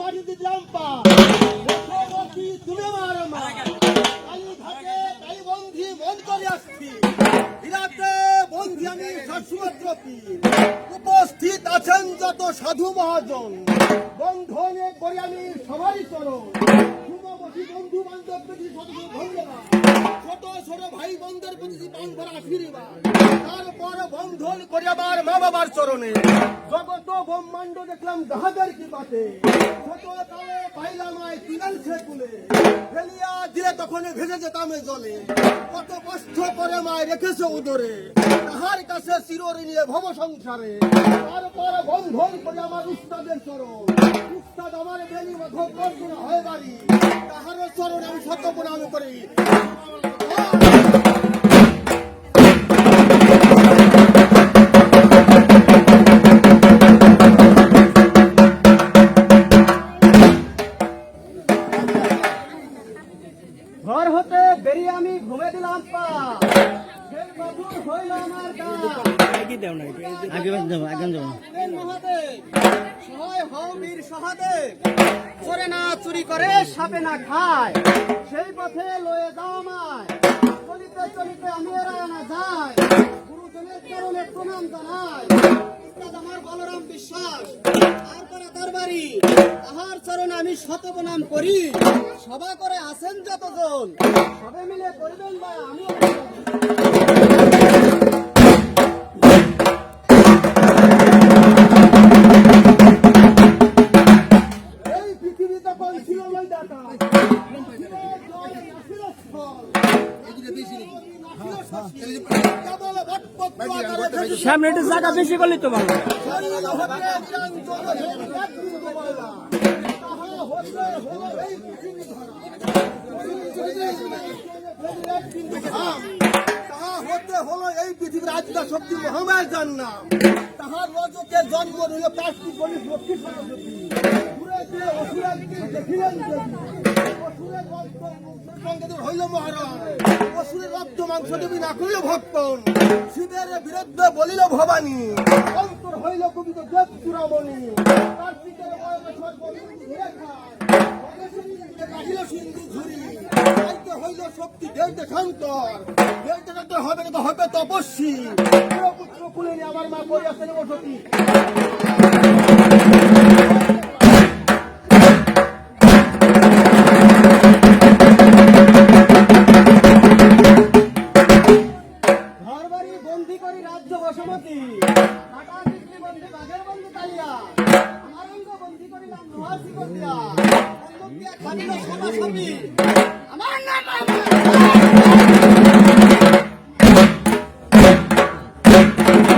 মাটিতে দিলাম পা তুমি আমার মা। কালী ঘাটে কালী বন্ধি মন করে আসছি। বিরাটে বন্ধি আমি উপস্থিত আছেন যত সাধু মহাজন। বন্ধনে করি আমি সবারই চরণ। ছোট ছোট ভাই বোনদের প্রতি আশীর্বাদ। বন্ধন করে আবার মা বাবার চরণে। জগত ব্রহ্মাণ্ড দেখলাম যাহাদের কি পাতে। ছোট কালে পাইলাম আয় তিনাল কুলে ফেলিয়া দিলে তখন ভেসে যেতাম জলে। কত কষ্ট করে মায় রেখেছে উদরে। তাহার কাছে চিররে নিয়ে ভব সংসারে। তারপর বন্ধন করে আমার উস্তাদের চরণ। উস্তাদ আমার বেলি মাধব হয় বাড়ি। তাহার চরণ আমি শত প্রণাম করি। আমি ঘুমে দিলাম পা। চোরে করে সাপে না খায়। সেই পথে লয়ে যাও আমায়। চলিতে চলিতে আমি এরা না যাই গুরুজনের চরণে প্রণাম বলরাম বিশ্বাস, তারপরে তার বাড়ি। তাহার চরণে আমি শত প্রণাম করি। সভা করে আছেন যতজন। সবে মিলে করবেন বা তখন ছিল লইদাতা ছিল জল, নাছিল স্থল। কেবল ভটভট আকারে ভেসে সামনে একটু জায়গা বেশি করলে তো ভালো হলো এই পৃথিবীর আজকা শক্তি মহামায় যার নাম তাহার রজকে জন্ম রইল পাঁচটি গণিত লক্ষ্মী সরস্বতী দেখিলেন হইল মহারাজ। অসুরের রক্ত মাংস না করিল ভক্ষণ। শিবের বিরুদ্ধে বলিল ভবানী। অন্তর হইল কবিত দেব চূড়ামণি ঘুরে খায়। গণেশের সিন্ধু ঝুরি। আজকে হইল শক্তি দেবতে শান্তর দেবতে শান্তর হবে তো হবে তপস্বী। পুত্র আমার মা করিয়াছেন বসতি। রাজ্য বসমতি। কাটা অঙ্গ বন্দি করিলাম